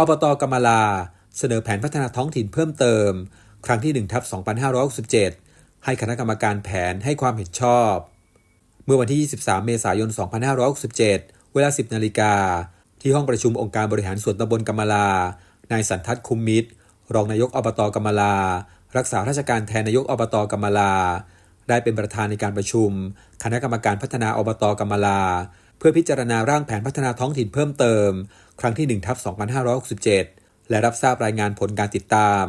อบตกำมลา เสนอแผนพัฒนาท้องถิ่นเพิ่มเติม ครั้งที่1ทับ2567 ให้คณะกรรมการแผนให้ความเห็นชอบ เมื่อวันที่ 23 เมษายน 2567 เวลา 10 นาฬิกา ที่ห้องประชุมองค์การบริหารส่วนตำบลกำมลา นายสันทัศน์คุมมิตร รองนายกอบตกำมลา รักษาราชการแทนนายกอบตกำมลา ได้เป็นประธานในการประชุม คณะกรรมการพัฒนาอบตกำมลา เพื่อพิจารณาร่างแผนพัฒนาท้องถิ่นเพิ่มเติม ครั้งที่1ทับ2567 และรับทราบรายงานผลการติดตาม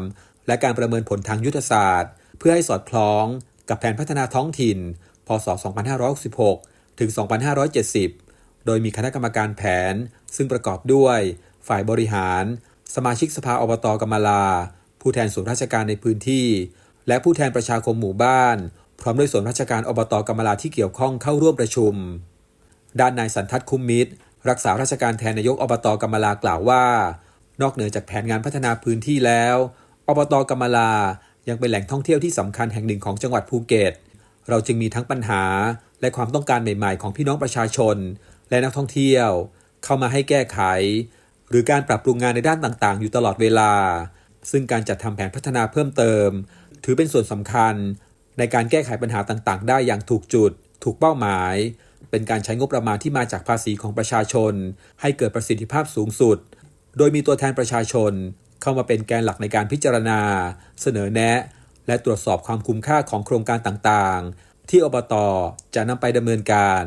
และการประเมินผลทางยุทธศาสตร์ เพื่อให้สอดคล้องกับแผนพัฒนาท้องถิ่น พศ 2566 ถึง 2570 โดยมีคณะกรรมการแผน ซึ่งประกอบด้วย ฝ่ายบริหาร สมาชิกสภาอบตกำมลา ผู้แทนส่วนราชการในพื้นที่ และผู้แทนประชาคมหมู่บ้าน พร้อมด้วยส่วนราชการอบตกำมลาที่เกี่ยวข้องเข้าร่วมประชุม ด้านนายสันทัศน์คุ้มมิตร รักษาราชการแทนนายกอบตกำมลากล่าวว่า นอกเหนือจากแผนงานพัฒนาพื้นที่แล้ว อบตกำมลายังเป็นแหล่งท่องเที่ยวที่สำคัญแห่งหนึ่งของจังหวัดภูเก็ต เราจึงมีทั้งปัญหาและความต้องการใหม่ๆ ของพี่น้องประชาชน และนักท่องเที่ยว เข้ามาให้แก้ไข หรือการปรับปรุงงานในด้านต่างๆ อยู่ตลอดเวลา ซึ่งการจัดทำแผนพัฒนาเพิ่มเติม ถือเป็นส่วนสำคัญ ในการแก้ไขปัญหาต่างๆ ได้อย่างถูกจุด ถูกเป้าหมาย เป็นการใช้งบประมาณที่มาจากภาษีของประชาชน ให้เกิดประสิทธิภาพสูงสุด โดยมีตัวแทนประชาชน เข้ามาเป็นแกนหลักในการพิจารณา เสนอแนะ และตรวจสอบความคุ้มค่าของโครงการต่างๆ ที่อบตจะนำไปดำเนินการ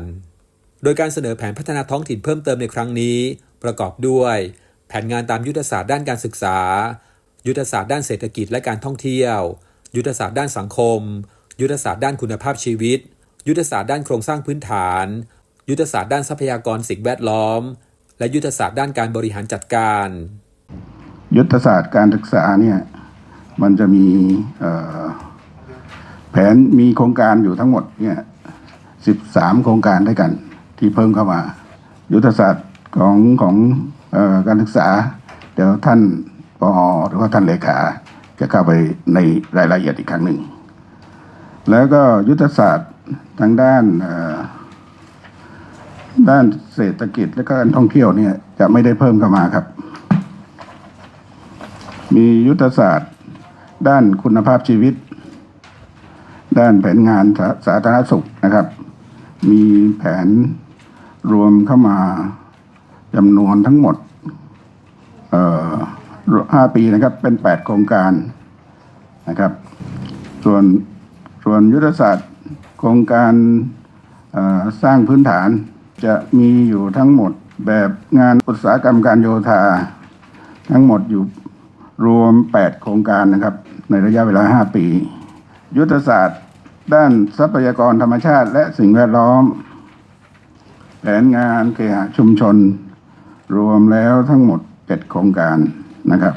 โดยการเสนอแผนพัฒนาท้องถิ่นเพิ่มเติมในครั้งนี้ ประกอบด้วย แผนงานตามยุทธศาสตร์ด้านการศึกษา ยุทธศาสตร์ด้านเศรษฐกิจและการท่องเที่ยว ยุทธศาสตร์ด้านสังคม ยุทธศาสตร์ด้านคุณภาพชีวิต ยุทธศาสตร์ด้านโครงสร้างพื้นฐาน ยุทธศาสตร์ด้านทรัพยากรสิ่งแวดล้อม และยุทธศาสตร์ด้านการบริหารจัดการ ยุทธศาสตร์การศึกษาเนี่ยมันจะมีแผนมีโครงการอยู่ทั้งหมดเนี่ยสิบสามโครงการด้วยกันที่เพิ่มเข้ามา ยุทธศาสตร์ของของออการศึกษา เดี๋ยวท่านปอหรือว่าท่านเลขาจะเข้าไปในรายละเอียดอีกครั้งหนึ่ง แล้วก็ยุทธศาสตร์ ทางด้านด้านเศรษฐกิจและก็การท่องเที่ยวเนี่ยจะไม่ได้เพิ่มเข้ามาครับ มียุทธศาสตร์ ด้านคุณภาพชีวิต ด้านแผนงานสาสาธารณสุขนะครับ มีแผนรวมเข้ามาจำนวนทั้งหมดเอ่อห้าปีนะครับเป็นแปดโครงการนะครับ ส่วนส่วนยุทธศาสตร์ ครงการสร้างพื้นฐานจะมีอยู่ทั้งหมดแบบงานอุตสาหกรรมการโยธา ทั้งหมดอยู่รวม 8 โครงการนะครับ ในระยะเวลา 5 ปี ยุทธศาสตร์ ด้านทรัพยากรธรรมชาติ และสิ่งแวดล้อม แผนงานเคหะชุมชน รวมแล้วทั้งหมด 7 โครงการนะครับ